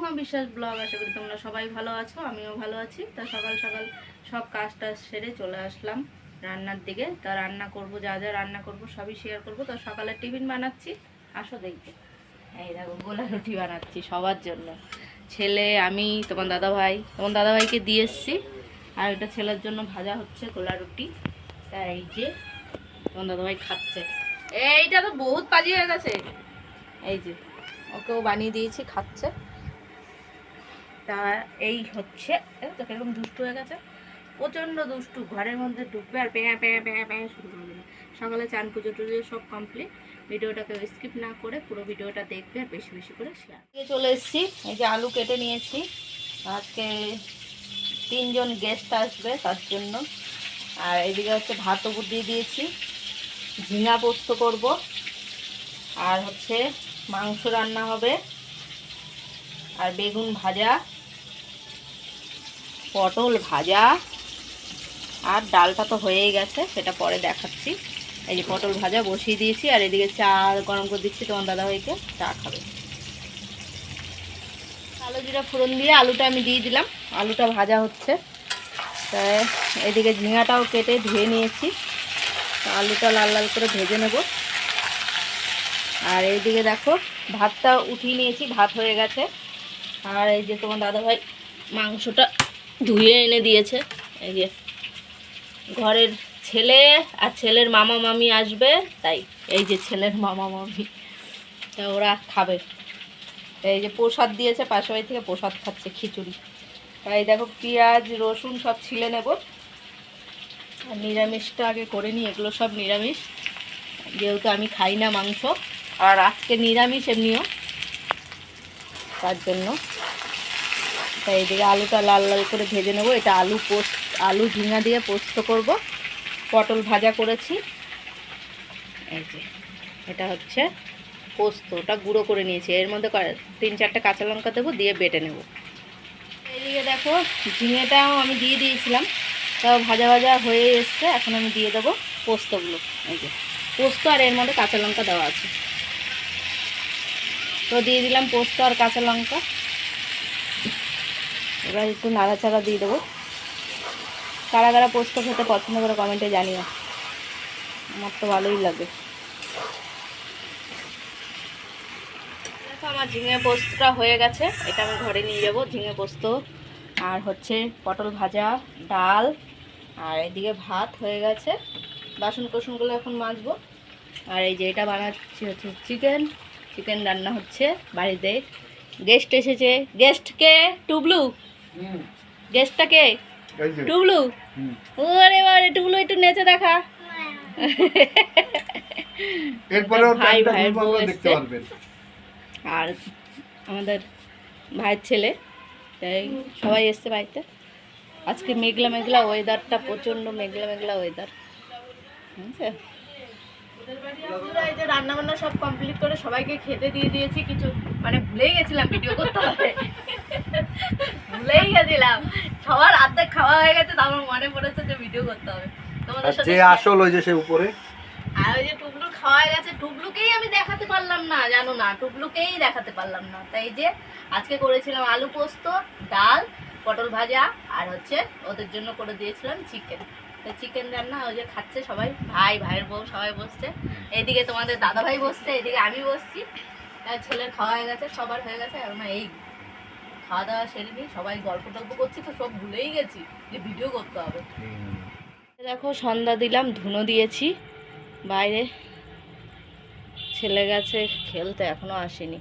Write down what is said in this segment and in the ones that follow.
মহা বিশ্বাস ব্লগ, আশা করি তোমরা সবাই ভালো আছো, আমিও ভালো আছি। তা সকাল সকাল সব কাজ টাজ সেরে চলে আসলাম রান্নার দিকে। তা রান্না করব, যা যা রান্না করব সবই শেয়ার করব। তো সকালে টিফিন বানাচ্ছি, আসো দেখবে এই দেখো, গোলা রুটি বানাচ্ছি সবার জন্য। ছেলে, আমি, তোমার দাদা ভাই তোমার দাদা ভাইকে দিয়ে এসছি। আর ওটা ছেলের জন্য ভাজা হচ্ছে গোলা রুটি। তা এই যে তোমার দাদা ভাই খাচ্ছে। এইটা তো বহুত পাজি হয়ে গেছে। এই যে, ওকেও বানিয়ে দিয়েছি, খাচ্ছে। তা এই হচ্ছে তো কীরকম দুষ্টু হয়ে গেছে। প্রচণ্ড দুষ্টু, ঘরের মধ্যে ঢুকবে আর প্যাঁ প্যাঁ প্যাঁ প্যাঁ শুরু করে দেবে। সকালে চান পুজো টুজো সব কমপ্লিট ভিডিওটাকে স্কিপ না করে পুরো ভিডিওটা দেখবে আর বেশি বেশি করে শেয়ার চলে এসেছি। এই যে আলু কেটে নিয়েছি। আজকে তিনজন গেস্ট আসবে তার জন্য। আর এদিকে হচ্ছে ভাত উপর দিয়ে দিয়েছি। ঝিঙা পোস্ত করব। আর হচ্ছে মাংস রান্না হবে। আর বেগুন ভাজা। পটল ভাজা, আর ডালটা তো হয়েই গেছে, সেটা পরে দেখাচ্ছি। এই যে পটল ভাজা বসিয়ে দিয়েছি, আর এদিকে চা গরম করে দিচ্ছি তোমার দাদাভাইকে, চা খাবে। আলু জিরা ফোড়ন দিয়ে আলুটা আমি দিয়ে দিলাম, আলুটা ভাজা হচ্ছে। তাই এদিকে ঝিঙাটাও কেটে ধুয়ে নিয়েছি আলুটা লাল লাল করে ভেজে নেব। আর এইদিকে দেখো, ভাতটা উঠিয়ে নিয়েছি, ভাত হয়ে গেছে। আর এই যে তোমার দাদাভাই মাংসটা ধুয়ে এনে দিয়েছে। এই যে, ঘরের ছেলে আর ছেলের মামা মামি আসবে, তাই এই যে ছেলের মামা মামি। তা ওরা খাবে। এই যে প্রসাদ দিয়েছে পাশে বাড়ি থেকে প্রসাদ খাচ্ছে খিচুড়ি। তাই দেখো পেঁয়াজ, রসুন সব ছিলে নেব। আর নিরামিষটা আগে করে নিই, এগুলো সব নিরামিষ। যেহেতু আমি খাই না মাংস, আর আজকে নিরামিষ এমনিও, তার জন্য। তাই এদিকে আলুটা লাল লাল করে ভেজে নেব। এটা আলু পোস্ত, আলু ঝিঙা দিয়ে পোস্ত করব। পটল ভাজা করেছি। এই যে, এটা হচ্ছে পোস্ত, ওটা গুঁড়ো করে নিয়েছি। এর মধ্যে তিন চারটে কাঁচা লঙ্কা দেবো, দিয়ে বেটে নেব। এইদিকে দেখো, ঝিঙেটাও আমি দিয়ে দিয়েছিলাম। তাও ভাজা ভাজা হয়ে এসছে, এখন আমি দিয়ে দেবো পোস্তগুলো। এই যে, পোস্ত আর এর মধ্যে কাঁচা লঙ্কা দেওয়া আছে। তো দিয়ে দিলাম পোস্ত আর কাঁচা লঙ্কা। এবার একটু নাড়াচাড়া দিয়ে দেবো। কারা কারা পোস্ত খেতে পছন্দ করে কমেন্টে জানিও। আমার তো ভালোই লাগে। আমার ঝিঙে পোস্তটা হয়ে গেছে, এটা আমি ঘরে নিয়ে যাব, ঝিঙে পোস্ত। আর হচ্ছে পটল ভাজা, ডাল, আর এদিকে ভাত হয়ে গেছে। বাসন কোসনগুলো এখন মাজবো। আর এই যে এটা বানাচ্ছি হচ্ছে চিকেন। চিকেন রান্না হচ্ছে বাড়িতে। গেস্ট এসেছে। গেস্ট কে টুবলু। গেস্টটা কে টুবলু। ওরে বারে টুবলু একটু নেচে দেখা। এরপরেও ভাই আপনারা দেখতে পারবেন। আর আমাদের ভাইয়ের ছেলে তাই সবাই এসছে বাড়িতে। আজকে মেঘলা মেঘলা ওয়েদারটা প্রচণ্ড মেঘলা মেঘলা ওয়েদার বুঝছে? এই যে রান্না বান্না সব কমপ্লিট করে সবাইকে খেতে দিয়ে দিয়েছি কিছু মানে ভুলে গেছিলাম ভিডিও করতে হবে। ভুলেই গেছিলাম। সবার অর্ধেক খাওয়া হয়ে গেছে তারপর মনে পড়েছে যে ভিডিও করতে হবে। তোমাদের সাথে যে আসল ওই যে সে উপরে। আর ওই যে টুবলু খাওয়া গেছে টুবলুকেই আমি দেখাতে পারলাম না জানো না টুবলুকেই দেখাতে পারলাম না। তাই যে আজকে করেছিলাম আলু পোস্ত ডাল পটল ভাজা আর হচ্ছে ওদের জন্য করে দিয়েছিলাম চিকেন তো চিকেন রান্না ওই যে খাচ্ছে সবাই ভাই ভাইয়ের বউ সবাই বসছে। এদিকে তোমাদের দাদা ভাই বসছে এদিকে আমি বসছি। ছেলের খাওয়া হয়ে গেছে সবার হয়ে গেছে আর না এই খাওয়া দাওয়া সেরে নিই সবাই গল্প টল্প করছি, তো সব ভুলেই গেছি যে ভিডিও করতে হবে। দেখো, সন্ধ্যা দিলাম, ধুনো দিয়েছি। বাইরে ছেলে গেছে খেলতে, এখনও আসেনি।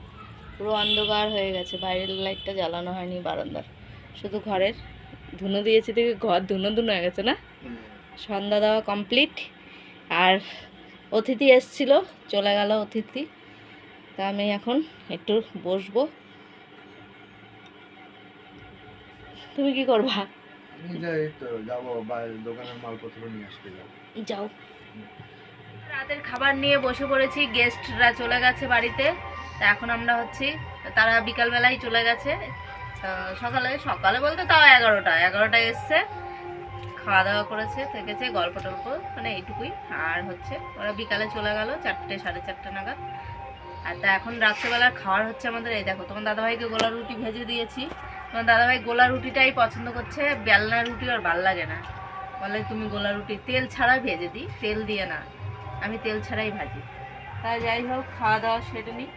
পুরো অন্ধকার হয়ে গেছে, বাইরের লাইটটা জ্বালানো হয়নি বারান্দার। শুধু ঘরের ধুনো দিয়েছি দেখে ঘর ধুনো ধুনো হয়ে গেছে না? সন্ধ্যা দেওয়া কমপ্লিট আর অতিথি এসছিল, চলে গেল অতিথি। তা আমি এখন একটু বসবো। তুমি কি করবা? আমি যাই তো যাব বাইরে দোকানের মালপত্র নিয়ে আসতে যাব। যাও। রাতের খাবার নিয়ে বসে পড়েছি গেস্টরা চলে গেছে বাড়িতে। তা এখন আমরা হচ্ছি তারা বিকালবেলায় চলে গেছে। সকালে সকালে বলতে তাও এগারোটা এগারোটায় এসছে। খাওয়া দাওয়া করেছে থেকেছে গল্প টল্প মানে এইটুকুই। আর হচ্ছে ওরা বিকালে চলে গেল চারটে সাড়ে চারটে নাগাদ। আর তা এখন রাত্রেবেলার খাওয়ার হচ্ছে আমাদের এই দেখো তোমার দাদাভাইকে গোলা রুটি ভেজে দিয়েছি। তোমার দাদাভাই গোলা রুটিটাই পছন্দ করছে, বেলনা রুটি আর ভালো লাগে না। বলে, তুমি গোলা রুটি, তেল ছাড়া ভেজে দিই, তেল দিয়ে না, আমি তেল ছাড়াই ভাজি। তা যাই হোক, খাওয়া দাওয়া সেটা নিই।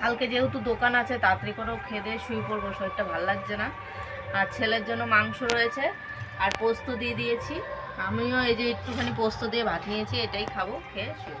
কালকে যেহেতু দোকান আছে, তাড়াতাড়ি করেও খেয়ে দিয়ে শুয়ে পড়ব, শরীরটা ভালো লাগছে না। আর ছেলের জন্য মাংস রয়েছে, আর পোস্ত দিয়ে দিয়েছি। আমিও এই যে একটুখানি পোস্ত দিয়ে ভাত নিয়েছি, এটাই খাব, খেয়ে শুয়ে।